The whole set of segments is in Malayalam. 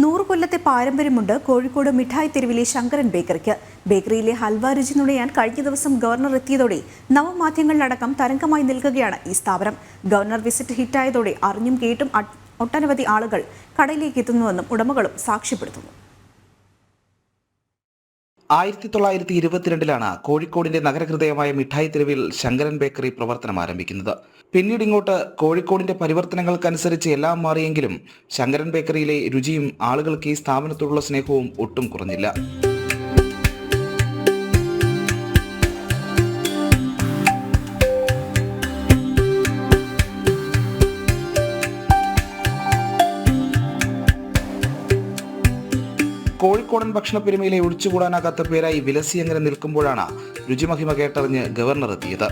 നൂറ് കൊല്ലത്തെ പാരമ്പര്യമുണ്ട് കോഴിക്കോട് മിഠായി തെരുവിലെ ശങ്കരൻ ബേക്കറിക്ക്. ബേക്കറിയിലെ ഹൽവ രുചി നുണയാൻ കഴിഞ്ഞ ദിവസം ഗവർണർ എത്തിയതോടെ നവമാധ്യമങ്ങളിലടക്കം തരംഗമായി നിൽക്കുകയാണ് ഈ സ്ഥാപനം. ഗവർണർ വിസിറ്റ് ഹിറ്റായതോടെ അറിഞ്ഞും കേട്ടും ഒട്ടനവധി ആളുകൾ കടയിലേക്ക് എത്തുന്നുവെന്നും ഉടമകളും സാക്ഷ്യപ്പെടുത്തുന്നു. ആയിരത്തി തൊള്ളായിരത്തി ഇരുപത്തിരണ്ടിലാണ് കോഴിക്കോടിന്റെ നഗരഹൃദയമായ മിഠായി തെരുവിൽ ശങ്കരൻ ബേക്കറി പ്രവർത്തനം ആരംഭിക്കുന്നത്. പിന്നീട് ഇങ്ങോട്ട് കോഴിക്കോടിന്റെ പരിവർത്തനങ്ങൾക്കനുസരിച്ച് എല്ലാം മാറിയെങ്കിലും ശങ്കരൻ ബേക്കറിയിലെ രുചിയും ആളുകൾക്ക് ഈ സ്ഥാപനത്തോടുള്ള സ്നേഹവും ഒട്ടും കുറഞ്ഞില്ല. കോഴിക്കോടൻ ഭക്ഷണപ്പെരുമയിലെ ഒഴിച്ചുകൂടാനാകാത്ത പേരായി വിലസി അങ്ങനെ നിൽക്കുമ്പോഴാണ് രുചിമഹിമ കേട്ടറിഞ്ഞ് ഗവർണർ എത്തിയത്.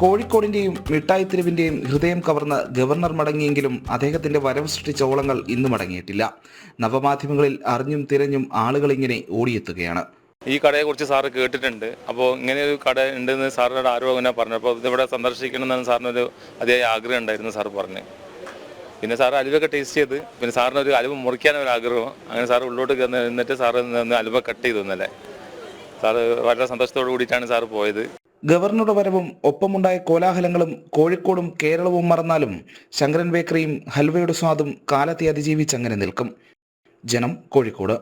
കോഴിക്കോടിന്റെയും മിഠായി തെരുവിന്റെയും ഹൃദയം കവർന്ന് ഗവർണർ മടങ്ങിയെങ്കിലും അദ്ദേഹത്തിന്റെ വരവ് സൃഷ്ടിച്ച ഓളങ്ങൾ ഇന്നും അടങ്ങിയിട്ടില്ല നവമാധ്യമങ്ങളിൽ അറിഞ്ഞും തിരഞ്ഞും ആളുകൾ ഇങ്ങനെ ഓടിയെത്തുകയാണ്. ഈ കടയെ കുറിച്ച് സാറ് കേട്ടിട്ടുണ്ട്. അപ്പോൾ ഇങ്ങനെ ഒരു കട ഉണ്ടെന്ന് സാറിനോട് ആരോ അങ്ങനെ പറഞ്ഞു. അപ്പോൾ ഇതിവിടെ സന്ദർശിക്കണം എന്നാണ് സാറിനൊരു അതിയായ ആഗ്രഹം ഉണ്ടായിരുന്നു സാർ പറഞ്ഞു. പിന്നെ സാർ അലുവൊക്കെ ടേസ്റ്റ് ചെയ്ത് പിന്നെ സാറിന് ഒരു അലുവ മുറിക്കാൻ ഒരു ആഗ്രഹം. അങ്ങനെ സാർ ഉള്ളോട്ട് നിന്നിട്ട് സാറ് നിന്ന് അലുവ കട്ട് ചെയ്തു ഇന്നലെ. സാറ് വളരെ സന്തോഷത്തോടു കൂടിയിട്ടാണ് സാർ പോയത്. ഗവർണറുടെ വരവും ഒപ്പമുണ്ടായ കോലാഹലങ്ങളും കോഴിക്കോടും കേരളവും മറന്നാലും ശങ്കരൻ ബേക്കറിയും ഹൽവയുടെ സ്വാദും കാലത്തെ അതിജീവിച്ച് അങ്ങനെ നിൽക്കും. ജനം കോഴിക്കോട്.